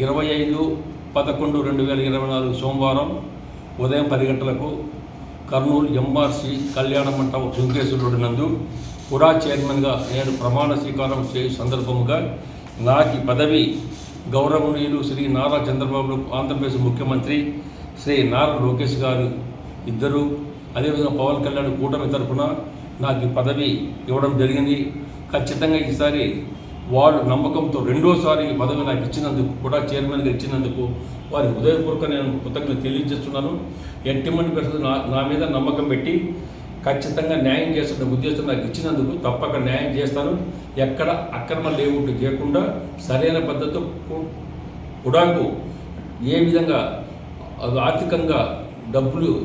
ఇరవై ఐదు పదకొండు రెండు వేల ఇరవై నాలుగు సోమవారం ఉదయం పది గంటలకు కర్నూలు ఎంఆర్సి కళ్యాణ మంటపం వెంకటేశ్వరుడు నందు పురా చైర్మన్గా నేను ప్రమాణ స్వీకారం చేయు సందర్భముగా నాకు పదవి గౌరవనీయులు శ్రీ నారా చంద్రబాబు ఆంధ్రప్రదేశ్ ముఖ్యమంత్రి శ్రీ నారా లోకేష్ గారు ఇద్దరు అదేవిధంగా పవన్ కళ్యాణ్ కూటమి తరపున నాకు పదవి ఇవ్వడం జరిగింది. ఖచ్చితంగా ఈసారి వాళ్ళు నమ్మకంతో రెండోసారి పదవి నాకు ఇచ్చినందుకు కూడా చైర్మన్గా ఇచ్చినందుకు వారి హృదయపూర్వక నేను కృతజ్ఞత తెలియజేస్తున్నాను. ఎట్టిమంది పరిస్థితి నా నా మీద నమ్మకం పెట్టి ఖచ్చితంగా న్యాయం చేస్తున్న ఉద్దేశం నాకు ఇచ్చినందుకు తప్పక న్యాయం చేస్తాను. ఎక్కడ అక్రమ లేవుట్టు చేయకుండా సరైన పద్ధతితో కు- కుడాకు ఏ విధంగా అది ఆర్థికంగా డబ్బులు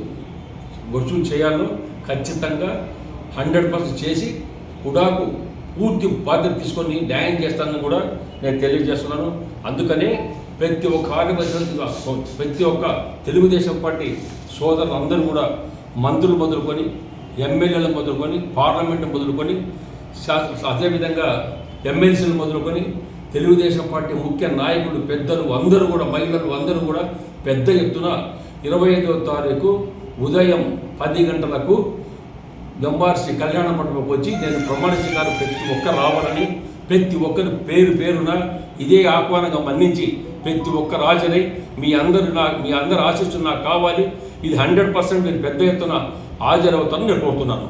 వసూలు చేయాలో ఖచ్చితంగా హండ్రెడ్ పర్సెంట్ చేసి కుడాకు పూర్తి బాధ్యత తీసుకొని న్యాయం చేస్తానని కూడా నేను తెలియజేస్తున్నాను. అందుకనే ప్రతి ఒక్క ఆదివాసీగా ప్రతి ఒక్క తెలుగుదేశం పార్టీ సోదరులు అందరూ కూడా మంత్రులు మొదలుకొని ఎమ్మెల్యేలు మొదలుకొని పార్లమెంట్ మొదలుకొని అదేవిధంగా ఎమ్మెల్సీలు మొదలుకొని తెలుగుదేశం పార్టీ ముఖ్య నాయకులు పెద్దలు అందరూ కూడా మహిళలు అందరూ కూడా పెద్ద ఎత్తున ఇరవై ఐదవ తారీఖు ఉదయం పది గంటలకు ఎంఆర్సీ కళ్యాణ మండపంకి వచ్చి నేను ప్రమాణ స్వీకారం ప్రతి ఒక్క రావాలని ప్రతి ఒక్కరు పేరు పేరున ఇదే ఆహ్వానంగా మన్నించి ప్రతి ఒక్కరు హాజరై మీ అందరు నా మీ అందరు ఆశిస్తున్న నాకు కావాలి. ఇది హండ్రెడ్ పర్సెంట్ మీరు పెద్ద ఎత్తున హాజరవుతారని నేను కోరుతున్నాను.